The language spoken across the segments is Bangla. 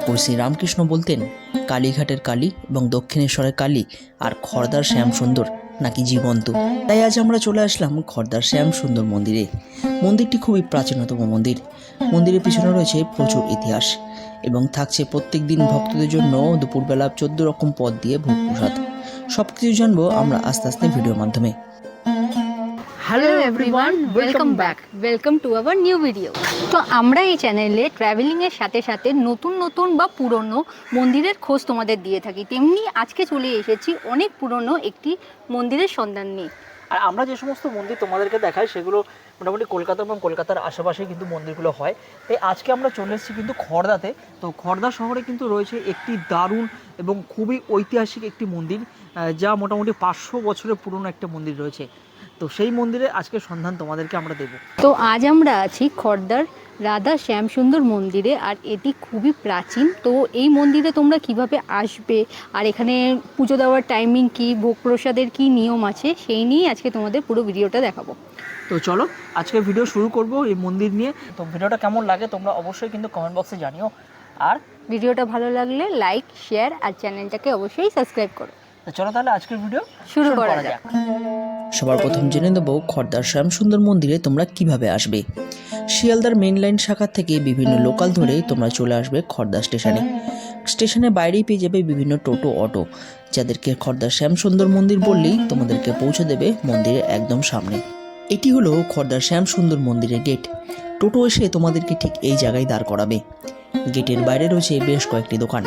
ঠাকুর শ্রীরামকৃষ্ণ বলতেন, কালীঘাটের কালী এবং দক্ষিণেশ্বরের কালী আর খড়দার শ্যামসুন্দর নাকি জীবন্ত। তাই আজ আমরা চলে আসলাম খড়দার শ্যামসুন্দর মন্দিরে। মন্দিরটি খুবই প্রাচীনতম মন্দির। মন্দিরের পিছনে রয়েছে প্রচুর ইতিহাস এবং থাকছে প্রত্যেক দিন ভক্তদের জন্য দুপুরবেলা চোদ্দ রকম পদ দিয়ে ভোগ প্রসাদ। সব কিছু জানব আমরা আস্তে আস্তে ভিডিওর মাধ্যমে। Hello everyone welcome back welcome to our new video তো আমরা এই চ্যানেলে ট্রাভেলিংয়ের সাথে সাথে নতুন নতুন বা পুরনো মন্দিরের খোঁজ তোমাদের দিয়ে থাকি। তেমনি আজকে চলে এসেছি অনেক পুরনো একটি মন্দিরের সন্ধান নিয়ে। আর আমরা যে সমস্ত মন্দির তোমাদেরকে দেখাই সেগুলো মোটামুটি কলকাতা এবং কলকাতার আশেপাশে কিন্তু মন্দিরগুলো হয়। তাই আজকে আমরা চলে এসেছি কিন্তু খড়দাতে তো খড়দা শহরে কিন্তু রয়েছে একটি দারুণ এবং খুবই ঐতিহাসিক একটি মন্দির যা মোটামুটি পাঁচশো বছরের পুরনো একটা মন্দির রয়েছে। তো সেই মন্দিরে আজকে সন্ধান তোমাদেরকে আমরা দেবো। তো আজ আমরা আছি খর্দার রাধা শ্যামসুন্দর মন্দিরে আর এটি খুবই প্রাচীন। তো এই মন্দিরে তোমরা কীভাবে আসবে আর এখানে পুজো দেওয়ার টাইমিং কি ভোগ প্রসাদের কি নিয়ম আছে সেই নিয়েই আজকে তোমাদের পুরো ভিডিওটা দেখাবো। তো চলো আজকে ভিডিও শুরু করব এই মন্দির নিয়ে। তো ভিডিওটা কেমন লাগে তোমরা অবশ্যই কিন্তু কমেন্ট বক্সে জানিও। আর ভিডিওটা ভালো লাগলে লাইক শেয়ার আর চ্যানেলটাকে অবশ্যই সাবস্ক্রাইব করো। চলো তাহলে আজকের ভিডিও শুরু করা যাক। সবার প্রথম জেনে নেব খড়দার শ্যামসুন্দর মন্দিরে তোমরা কীভাবে আসবে। শিয়ালদার মেন লাইন শাখা থেকে বিভিন্ন লোকাল ধরে তোমরা চলে আসবে খড়দা স্টেশনে। স্টেশনের বাইরেই পেয়ে যাবে বিভিন্ন টোটো অটো যাদেরকে খড়দা শ্যামসুন্দর মন্দির বললেই তোমাদেরকে পৌঁছে দেবে মন্দিরের একদম সামনে। এটি হলো খড়দার শ্যামসুন্দর মন্দিরের গেট টোটো এসে তোমাদেরকে ঠিক এই জায়গায় দাঁড় করাবে। গেটের বাইরে রয়েছে বেশ কয়েকটি দোকান।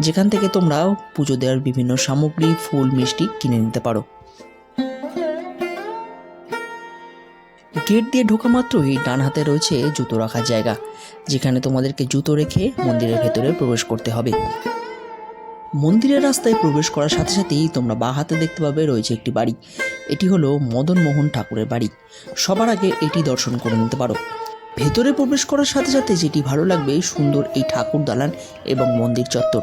যেখান থেকে তোমরা পুজো দেওয়ার বিভিন্ন সামগ্রী, ফুল, মিষ্টি কিনে নিতে পারো। গেট দিয়ে ঢোকা মাত্রই ডান হাতে রয়েছে জুতো রাখার জায়গা, যেখানে তোমাদেরকে জুতো রেখে মন্দিরের ভেতরে প্রবেশ করতে হবে। মন্দিরের রাস্তায় প্রবেশ করার সাথে সাথেই তোমরা বা হাতে দেখতে পাবে রয়েছে একটি বাড়ি। এটি হলো মদন মোহন ঠাকুরের বাড়ি। সবার আগে এটি দর্শন করে নিতে পারো। ভেতরে প্রবেশ করার সাথে সাথে যেটি ভালো লাগবে, সুন্দর এই ঠাকুর দালান এবং মন্দির চত্বর।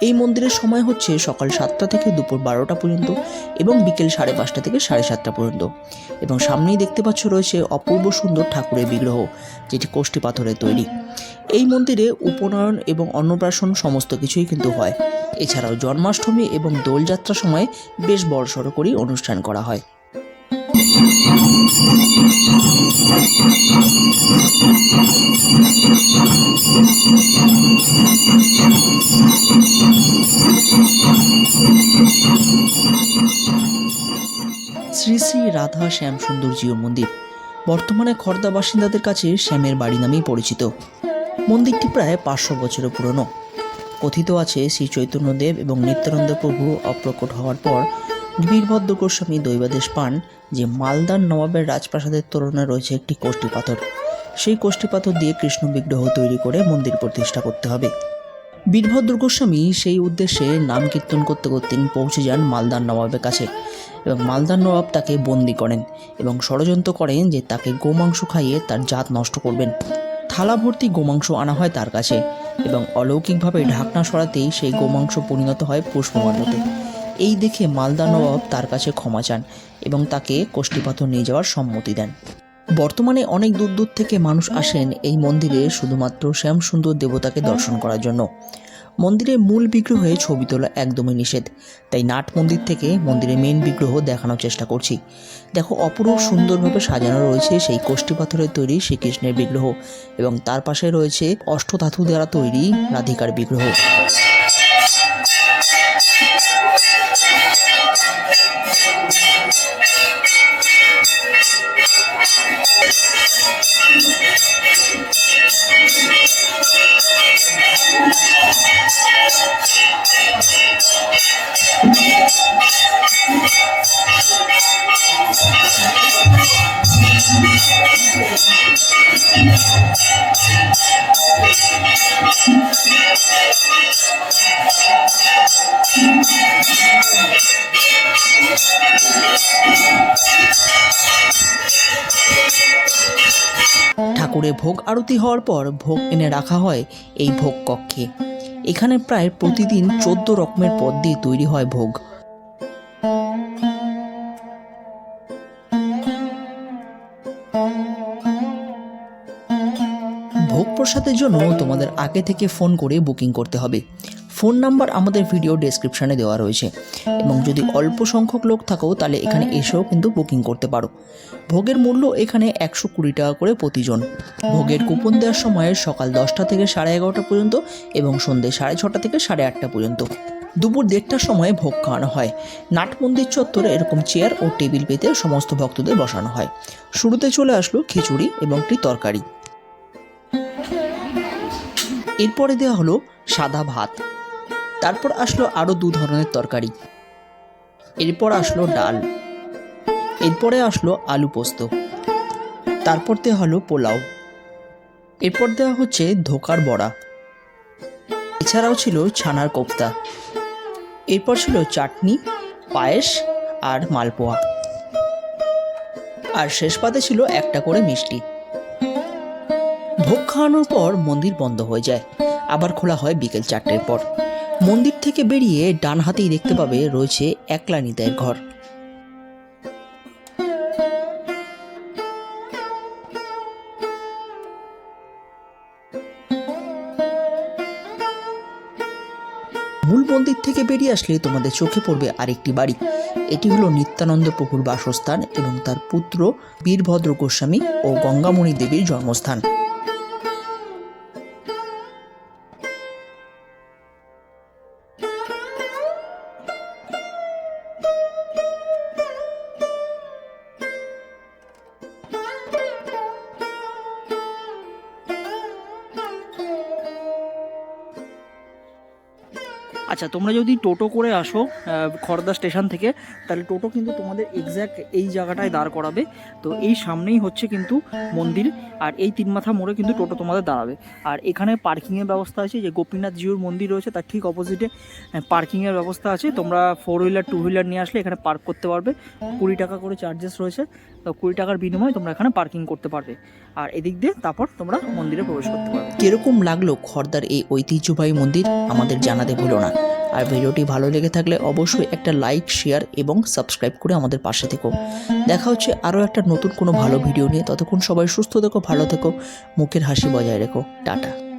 এই মন্দিরের সময় হচ্ছে সকাল সাতটা থেকে দুপুর বারোটা পর্যন্ত এবং বিকেল সাড়ে পাঁচটা থেকে সাড়ে সাতটা পর্যন্ত। এবং সামনেই দেখতে পাচ্ছ রয়েছে অপূর্ব সুন্দর ঠাকুরের বিগ্রহ, যেটি কোষ্ঠী পাথরের তৈরি। এই মন্দিরে উপনয়ন এবং অন্নপ্রাশন সমস্ত কিছুই কিন্তু হয়। এছাড়াও জন্মাষ্টমী এবং দোলযাত্রার সময় বেশ বড়সড় করেই অনুষ্ঠান করা হয়। শ্রী শ্রী রাধা শ্যাম সুন্দর জিও মন্দির, বর্তমানে খর্দা বাসিন্দাদের কাছে শ্যামের বাড়ি নামেই পরিচিত। মন্দিরটি প্রায় পাঁচশো বছরের পুরনো। কথিত আছে শ্রী চৈতন্যদেব এবং নিত্যানন্দ প্রভু অপ্রকট হওয়ার পর বীরভদ্র গোস্বামী দৈবাদেশ পান যে মালদার নবাবের রাজপ্রাসাদের তোরণে রয়েছে একটি কোষ্ঠী পাথর। সেই কোষ্ঠী পাথর দিয়ে কৃষ্ণ বিগ্রহ তৈরি করে মন্দির প্রতিষ্ঠা করতে হবে। বীরভদ্র গোস্বামী সেই উদ্দেশ্যে নাম কীর্তন করতে করতে পৌঁছে যান মালদার নবাবের কাছে এবং মালদার নবাব তাকে বন্দি করেন এবং ষড়যন্ত্র করেন যে তাকে গোমাংস খাইয়ে তার জাত নষ্ট করবেন। থালা ভর্তি গোমাংস আনা হয় তার কাছে এবং অলৌকিকভাবে ঢাকনা সরাতেই সেই গোমাংস পরিণত হয় পুষ্পমান্যতে এই দেখে মালদা নবাব তার কাছে ক্ষমা চান এবং তাকে কোষ্ঠীপাথর নিয়ে যাওয়ার সম্মতি দেন। বর্তমানে অনেক দূর দূর থেকে মানুষ আসেন এই মন্দিরে শুধুমাত্র শ্যামসুন্দর দেবতাকে দর্শন করার জন্য। মন্দিরের মূল বিগ্রহে ছবি তোলা একদমই নিষেধ। তাই নাট মন্দির থেকে মন্দিরের মেন বিগ্রহ দেখানোর চেষ্টা করছি। দেখো, অপরূপ সুন্দরভাবে সাজানো রয়েছে সেই কোষ্ঠী পাথরের তৈরি শ্রীকৃষ্ণের বিগ্রহ এবং তার পাশে রয়েছে অষ্টধাতু দ্বারা তৈরি রাধিকার বিগ্রহ। ঠাকুরের ভোগ আরতি হওয়ার পর ভোগ এনে রাখা হয় এই ভোগ কক্ষে। এখানে প্রায় প্রতিদিন চোদ্দ রকমের পদ দিয়ে তৈরি হয় ভোগ ভোগ। ভোগ প্রসাদের জন্য তোমাদের আগে থেকে ফোন করে বুকিং করতে হবে। ফোন নাম্বার আমাদের ভিডিও ডেসক্রিপশানে দেওয়া রয়েছে। এবং যদি অল্প সংখ্যক লোক থাকো, তাহলে এখানে এসেও কিন্তু বুকিং করতে পারো। ভোগের মূল্য এখানে একশো কুড়ি টাকা করে প্রতিজন। ভোগের কুপন দেওয়ার সময় সকাল দশটা থেকে সাড়ে এগারোটা পর্যন্ত এবং সন্ধ্যে সাড়ে ছটা থেকে সাড়ে আটটা পর্যন্ত। দুপুর দেড়টার সময় ভোগ খাওয়ানো হয়। নাট মন্দির চত্বরে এরকম চেয়ার ও টেবিল পেতে সমস্ত ভক্তদের বসানো হয়। শুরুতে চলে আসলো খিচুড়ি এবং একটি তরকারি। এরপরে দেওয়া হলো সাদা ভাত। তারপর আসলো আরও দু ধরনের তরকারি। এরপর আসলো ডাল। এরপরে আসলো আলু পোস্ত। তারপর দেওয়া হলো পোলাও। এরপর দেওয়া হচ্ছে ধোকার বড়া। এছাড়াও ছিল ছানার কোপ্তা। এরপর ছিল চাটনি, পায়েস আর মালপোয়া। আর শেষ পাতে ছিল একটা করে মিষ্টি। ভোগ খাওয়ানোর পর মন্দির বন্ধ হয়ে যায়। আবার খোলা হয় বিকেল চারটের পর। মন্দির থেকে বেরিয়ে ডান হাতেই দেখতে পাবে রয়েছে একলা নিতাইয়ের ঘর। মূল মন্দির থেকে বেরিয়ে আসলে তোমাদের চোখে পড়বে আরেকটি বাড়ি। এটি হলো নিত্যানন্দ প্রভুর বাসস্থান এবং তার পুত্র বীরভদ্র গোস্বামী ও গঙ্গামণি দেবীর জন্মস্থান। আচ্ছা তোমরা যদি টোটো করে আসো খড়দা স্টেশন থেকে, তাহলে টোটো কিন্তু তোমাদের এক্স্যাক্ট এই জায়গাটায় দাঁড় করাবে। তো এই সামনেই হচ্ছে কিন্তু মন্দির, আর এই তিন মাথা মোড়ে কিন্তু টোটো তোমাদের দাঁড়াবে। আর এখানে পার্কিংয়ের ব্যবস্থা আছে, যে গোপীনাথ জিউর মন্দির রয়েছে, তার ঠিক অপোজিটে পার্কিংয়ের ব্যবস্থা আছে। তোমরা ফোর হুইলার টু হুইলার নিয়ে আসলে এখানে পার্ক করতে পারবে। কুড়ি টাকা করে চার্জেস রয়েছে। তো কুড়ি টাকার বিনিময়ে তোমরা এখানে পার্কিং করতে পারবে। আর এদিক দিয়ে তারপর তোমরা মন্দিরে প্রবেশ করতে পারবে। কীরকম লাগল খর্দার এই ঐতিহ্যবাহী মন্দির? আমাদের জানাতে ভুলো না। আর ভিডিওটি ভালো লেগে থাকলে অবশ্যই একটা লাইক শেয়ার এবং সাবস্ক্রাইব করে আমাদের পাশে থেকো। দেখা হচ্ছে আরও একটা নতুন কোনো ভালো ভিডিও নিয়ে। ততক্ষণ সবাই সুস্থ থেকো, ভালো থেকো, মুখের হাসি বজায় রেখো। টাটা।